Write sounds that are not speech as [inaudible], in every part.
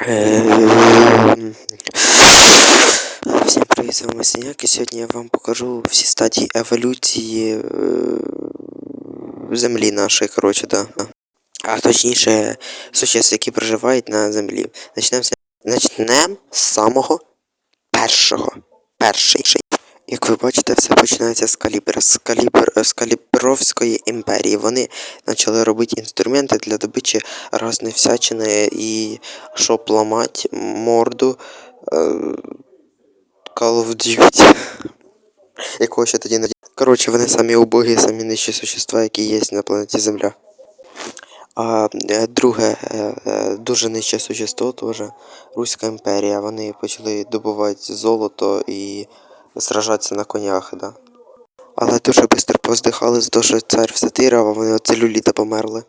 Ем, Всім привіт, з вами Синяк, і сьогодні я вам покажу всі стадії еволюції е, землі нашої, коротше, да. А точніше, существ, які проживають на землі. Начнемо з, самого першого. Перший. Як ви бачите, все починається з калібра, з, калібр, з Калібровської імперії. Вони почали робити інструменти для добичі різної всячини і щоб ламати морду е, Call of Duty. [laughs] Якого ще тоді не... Коротше, вони самі убогі, самі нижчі существа, які є на планеті Земля. А е, друге, е, дуже нижче существо теж Руська імперія. Вони почали добувати золото і сражатися на конях, да. Але дуже швидко поздихали з того, що цар все тирав, а вони от целюліта померли.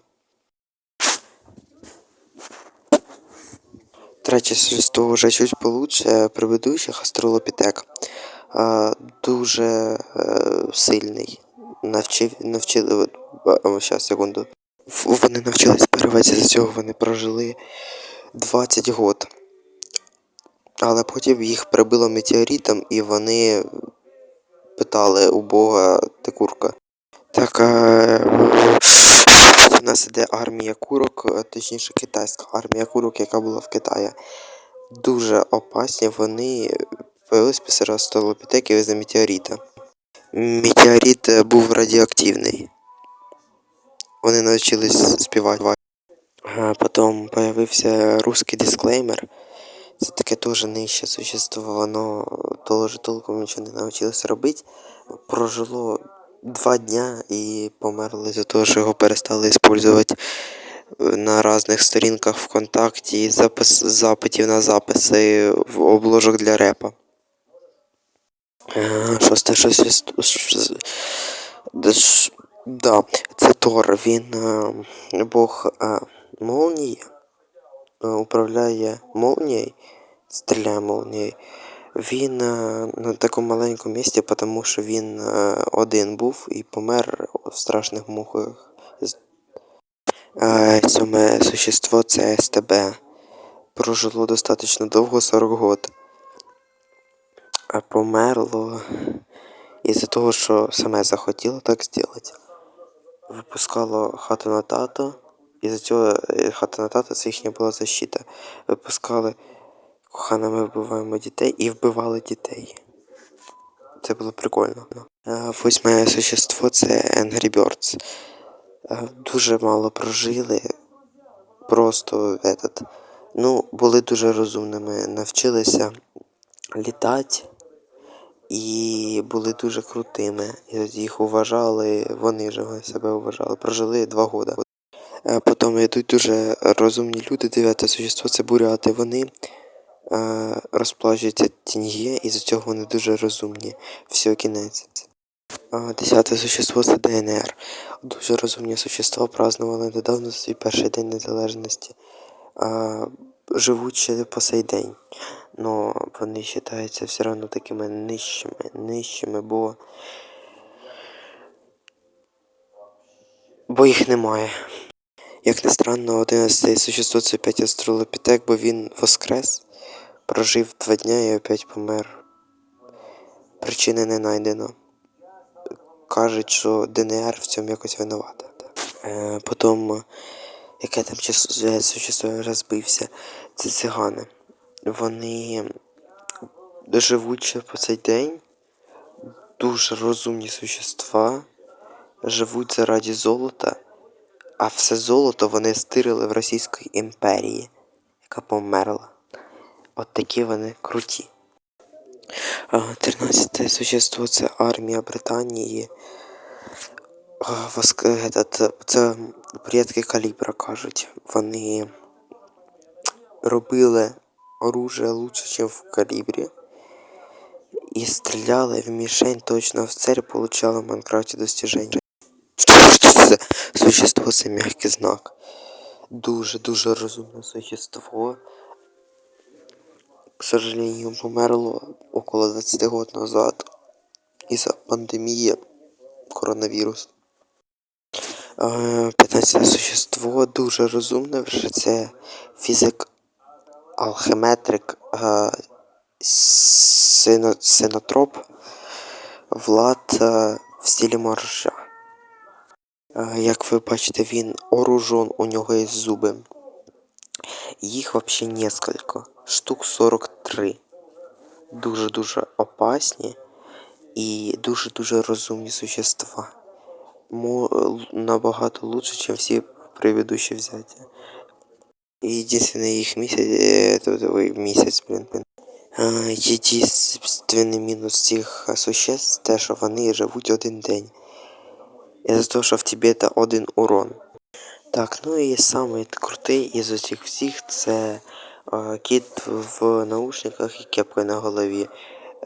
Третє существо вже чуть получше предыдущих астролопітек. Дуже е, сильний. Навчив, навчили. Зараз, секунду. Вони навчились перевести з цього, вони прожили 20 год. Але потім їх прибило метеоритом і вони питали у Бога ти курка. Так, е, у нас іде армія курок, е, точніше китайська армія курок, яка була в Китаї. Дуже опасні, вони появились після астролопітеків із-за метеорита. Метеорит е, був радіоактивний. Вони навчились співати. А потім появився русський дисклеймер. Це таке теж нижче существо, воно теж толком нічого не навчилося робити. Прожило два дня і померло за того, що його перестали використовувати на різних сторінках ВКонтакті, запис, запитів на записи в обложок для репа. Е, Шосте щось. Да, це Тор, він е, бог е, молнії, е, управляє молнією, стріляє молнією. Він е, на такому маленькому місці, тому що він е, один був і помер в страшних муках. Е, Сьоме существо це СТБ. Прожило достатньо довго 40 год. А померло із-за того, що саме захотіло так зробити. Випускало хату на тато, і за цього е, хата на тато це їхня була защита. Випускали кохана, ми вбиваємо дітей і вбивали дітей. Це було прикольно. Восьме существо це Angry Birds. Дуже мало прожили. Просто этот, ну, були дуже розумними, навчилися літати і були дуже крутими. Їх уважали, вони ж себе уважали. Прожили два года. Е, Потім йдуть дуже розумні люди, дев'яте существо це буряти. Вони е, розплачуються тіньє, і з цього вони дуже розумні. Все, кінець. Десяте существо це ДНР. Дуже розумні существа празднували недавно свій перший день незалежності. Живуть ще по сей день. Но вони вважаються все одно такими нижчими, нижчими, бо. Бо їх немає. Як не странно, 11 существо це 5 астролопітек, бо він воскрес, прожив два дня і опять помер. Причини не знайдено. Кажуть, що ДНР в цьому якось винувата. Е, потім, яке там существо розбився, це цигани. Вони живуть по цей день. Дуже розумні существа, живуть заради золота, а все золото вони стирили в Російській імперії, яка померла. От такі вони круті. А, 13 существо це армія Британії. Це предки калібра кажуть. Вони робили оружие лучше, ніж в калібрі. І стріляли в мішень точно в цель, получали в Майнкрафті достиження. Це це м'який знак. Дуже-дуже розумне существо. К сожалению, померло около 20 год назад из-за пандемии коронавірус. Е, 15 существо дуже розумне, вже це фізик алхеметрик е, синотроп Влад е, в стилі моржа. Е, Як ви бачите, він оружен, у нього є зуби. Їх взагалі несколько. Штук 43. Дуже-дуже опасні і дуже-дуже розумні существа. Мо, л- набагато лучше, ніж всі предыдущі взяття. Единственный их месяц, э, это, ой, месяц, блин, блин. А, Єдинственний мінус цих е, существ те, що вони живуть один день. Із-за того, що в тебе це один урон. Так, ну і самий крутий із усіх всіх це е, кіт в наушниках і кепка на голові.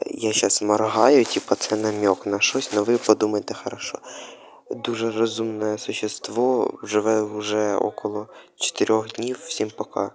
Я зараз моргаю, типа це намек на щось, але ви подумайте хорошо. Дуже розумне существо, живе вже около 4 днів. Всім пока.